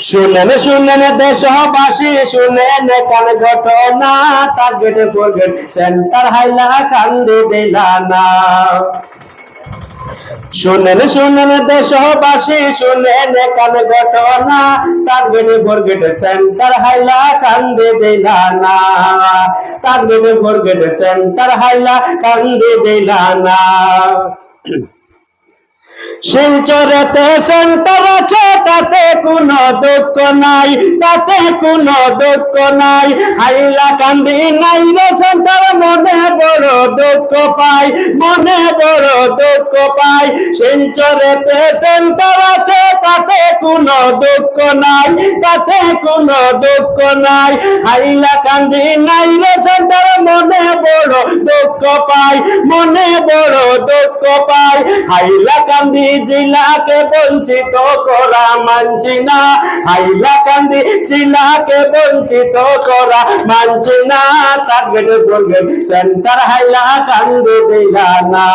শুনেন শুনেন দেশবাসী, শুনেন কান ঘটনা টার্গেট ফরগেট সেন্টার হাইলা কান্দে দিলা না শুনেন শুনেন দেশবাসী, শুনেন কান ঘটনা টার্গেট ফরগেট সেন্টার হাইলা কান্দে দিলা না টার্গেট ফরগেট সেন্টার হাইলা কান্দে দিলা না শিলচরেতে সেন্টার আছে, তাতে কোনো দুঃখ নাই, তাতে কোনো দুঃখ নাই। হাইলা কান্দি নাই রে সেন্টার মনে বড় দুঃখ পাই, মনে বড় দুঃখ পাই। শিলচরেতে সেন্টার আছে, তাতে কোনো দুঃখ নাই, তাতে কোনো দুঃখ নাই। হাইলা কান্দি নাই রে সেন্টার মনে বড় দুঃখ পাই, মনে বড় দুঃখ পাই। হাইলা কান্দি জেলাকে বঞ্চিত করা মানছি না। কান্দি জেলাকে বঞ্চিত করা মানছি না। টার্গেট বলবেন, সেন্টার হাইলা দিলা না।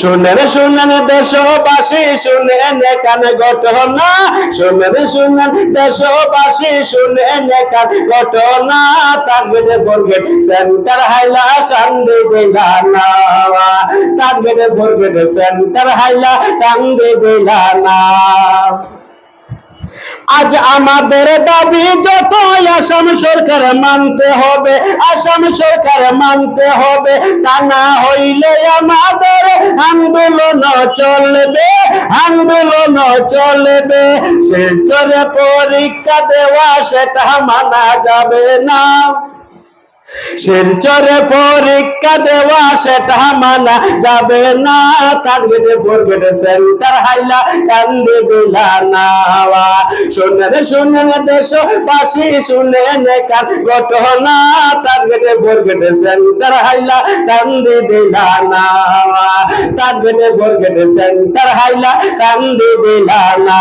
শুনেন শুনেন, দেশবাসী, শুনেন, কান ঘটনা শুনেন শুনেন, দেশবাসী, শুনেন, কান ঘটনা টার্গেট ফরগেট সেন্টার হাইলা কান্দে দিলা না। টার্গেট ফরগেট সেন্টার হাইলা কান্দে দিলা না। আজ আমাদের দাবি যত আসাম সরকার মানতে হবে, আসাম সরকার মানতে হবে, তা না হইলে আমাদের আন্দোলন চলবে আন্দোলন চলবে। শিলচরে পরীক্ষা দেওয়া, সেটা মানা যাবে না। শিলচরে পরীক্ষা দেওয়া সেটা মানা যাবে না। টার্গেটে ফরগেটে সেন্টার হাইলা কান্দে দিলা না। শুনেন শুনেন দেশবাসী, শুনেন কান ঘটনা। টার্গেটে ফরগেটে সেন্টার হাইলা কান্দে দিলা না। টার্গেটে ফরগেটে সেন্টার হাইলা কান্দে দিলা না।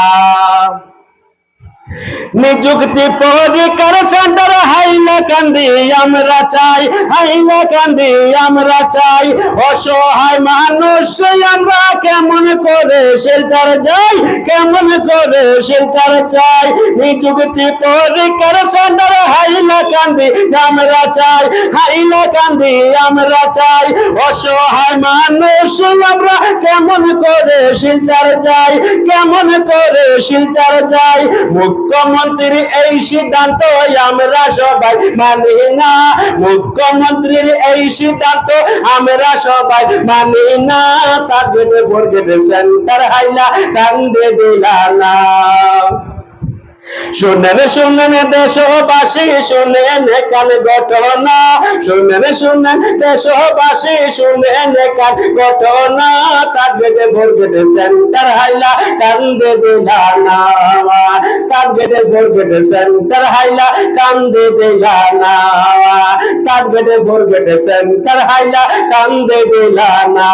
নিযুক্তি পরীক্ষার সেন্টার হাইলা কান্দি, আমরা চাই, হাইলা কান্দি, আমরা চাই। অসহায় মানুষ, আমরা কেমন করে শেল্টার যাই, কেমন করে শেল্টার চাই? নিযুক্তি পরীক্ষার সেন্টার হাইলা কান্দি, আমরা চাই, হাইলা কান্দি, আমরা চাই। অসহায় মানুষ, আমরা কেমন করে শিলচার যাই, কেমন করে শিলচার যাই? মুখ্যমন্ত্রীর এই সিদ্ধান্ত আমরা সবাই মানি না। মুখ্যমন্ত্রীর এই সিদ্ধান্ত আমরা সবাই মানি না। টার্গেটে ফরগেটে সেন্টার হাইলা কান্দে দিলা না শুনেন শুনেন দেশবাসী, শুনেন কান ঘটনা। শুনেন শুনেন দেশবাসী, শুনেন কান ঘটনা। টার্গেটে ফরগেটে সেন্টার হাইলা কান্দে দিলা গেটে টার্গেটে ফরগেটে সেন্টার হাইলা কান্দে তার গেটে টার্গেটে ফরগেটে সেন্টার হাইলা কান্দে দে না